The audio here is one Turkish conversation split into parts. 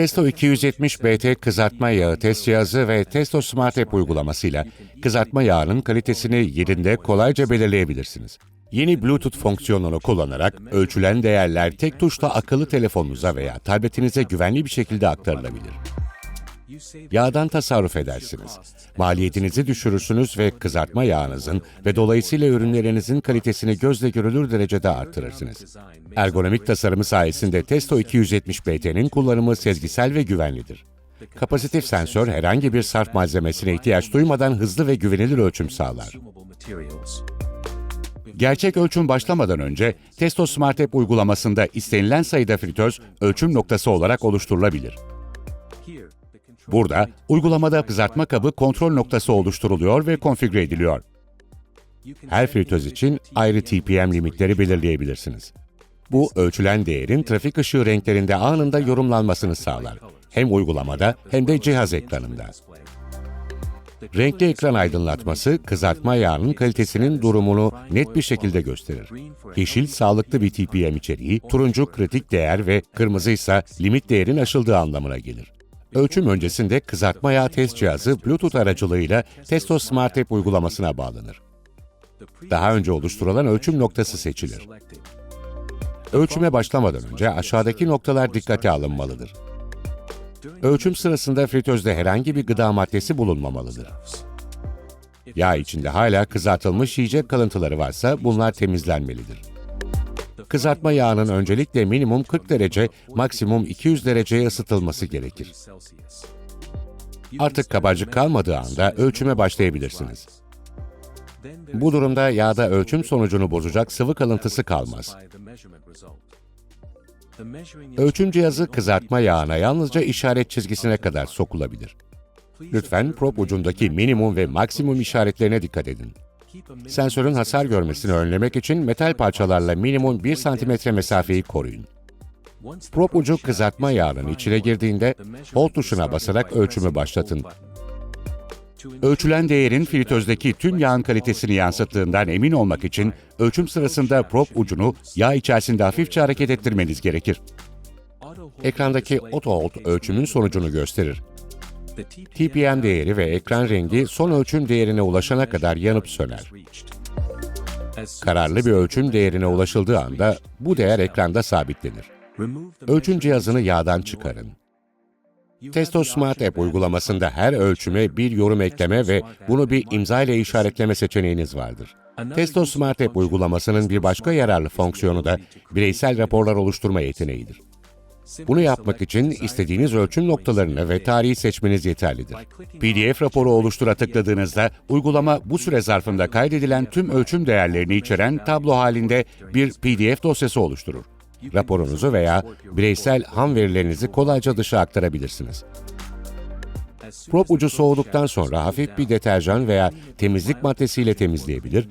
Testo 270 BT kızartma yağı test cihazı ve Testo Smart App uygulamasıyla kızartma yağının kalitesini yerinde kolayca belirleyebilirsiniz. Yeni Bluetooth fonksiyonunu kullanarak ölçülen değerler tek tuşla akıllı telefonunuza veya tabletinize güvenli bir şekilde aktarılabilir. Yağdan tasarruf edersiniz. Maliyetinizi düşürürsünüz ve kızartma yağınızın ve dolayısıyla ürünlerinizin kalitesini gözle görülür derecede artırırsınız. Ergonomik tasarımı sayesinde Testo 270 BT'nin kullanımı sezgisel ve güvenlidir. Kapasitif sensör herhangi bir sarf malzemesine ihtiyaç duymadan hızlı ve güvenilir ölçüm sağlar. Gerçek ölçüm başlamadan önce Testo Smart App uygulamasında istenilen sayıda fritöz ölçüm noktası olarak oluşturulabilir. Burada uygulamada kızartma kabı kontrol noktası oluşturuluyor ve konfigüre ediliyor. Her fritöz için ayrı TPM limitleri belirleyebilirsiniz. Bu ölçülen değerin trafik ışığı renklerinde anında yorumlanmasını sağlar. Hem uygulamada hem de cihaz ekranında. Renkli ekran aydınlatması, kızartma yağının kalitesinin durumunu net bir şekilde gösterir. Yeşil, sağlıklı bir TPM içeriği, turuncu kritik değer ve kırmızı ise limit değerin aşıldığı anlamına gelir. Ölçüm öncesinde kızartma yağı test cihazı Bluetooth aracılığıyla Testo Smart App uygulamasına bağlanır. Daha önce oluşturulan ölçüm noktası seçilir. Ölçüme başlamadan önce aşağıdaki noktalar dikkate alınmalıdır. Ölçüm sırasında fritözde herhangi bir gıda maddesi bulunmamalıdır. Yağ içinde hala kızartılmış yiyecek kalıntıları varsa bunlar temizlenmelidir. Kızartma yağının öncelikle minimum 40 derece, maksimum 200 dereceye ısıtılması gerekir. Artık kabarcık kalmadığı anda ölçüme başlayabilirsiniz. Bu durumda yağda ölçüm sonucunu bozacak sıvı kalıntısı kalmaz. Ölçüm cihazı kızartma yağına yalnızca işaret çizgisine kadar sokulabilir. Lütfen prop ucundaki minimum ve maksimum işaretlerine dikkat edin. Sensörün hasar görmesini önlemek için metal parçalarla minimum 1 cm mesafeyi koruyun. Prop ucu kızartma yağının içine girdiğinde hold tuşuna basarak ölçümü başlatın. Ölçülen değerin fritözdeki tüm yağın kalitesini yansıttığından emin olmak için ölçüm sırasında prop ucunu yağ içerisinde hafifçe hareket ettirmeniz gerekir. Ekrandaki auto hold ölçümün sonucunu gösterir. TPM değeri ve ekran rengi son ölçüm değerine ulaşana kadar yanıp söner. Kararlı bir ölçüm değerine ulaşıldığı anda bu değer ekranda sabitlenir. Ölçüm cihazını yağdan çıkarın. Testo Smart App uygulamasında her ölçüme bir yorum ekleme ve bunu bir imza ile işaretleme seçeneğiniz vardır. Testo Smart App uygulamasının bir başka yararlı fonksiyonu da bireysel raporlar oluşturma yeteneğidir. Bunu yapmak için istediğiniz ölçüm noktalarını ve tarihi seçmeniz yeterlidir. PDF raporu oluştura tıkladığınızda uygulama bu süre zarfında kaydedilen tüm ölçüm değerlerini içeren tablo halinde bir PDF dosyası oluşturur. Raporunuzu veya bireysel ham verilerinizi kolayca dışa aktarabilirsiniz. Prop ucu soğuduktan sonra hafif bir deterjan veya temizlik maddesiyle temizleyebilir,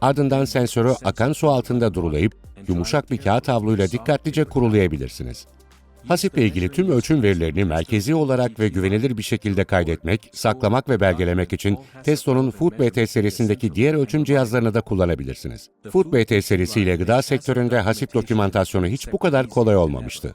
ardından sensörü akan su altında durulayıp yumuşak bir kağıt havluyla dikkatlice kurulayabilirsiniz. Hasip ile ilgili tüm ölçüm verilerini merkezi olarak ve güvenilir bir şekilde kaydetmek, saklamak ve belgelemek için Testo'nun Food BT serisindeki diğer ölçüm cihazlarını da kullanabilirsiniz. Food BT serisiyle gıda sektöründe hasip dokümantasyonu hiç bu kadar kolay olmamıştı.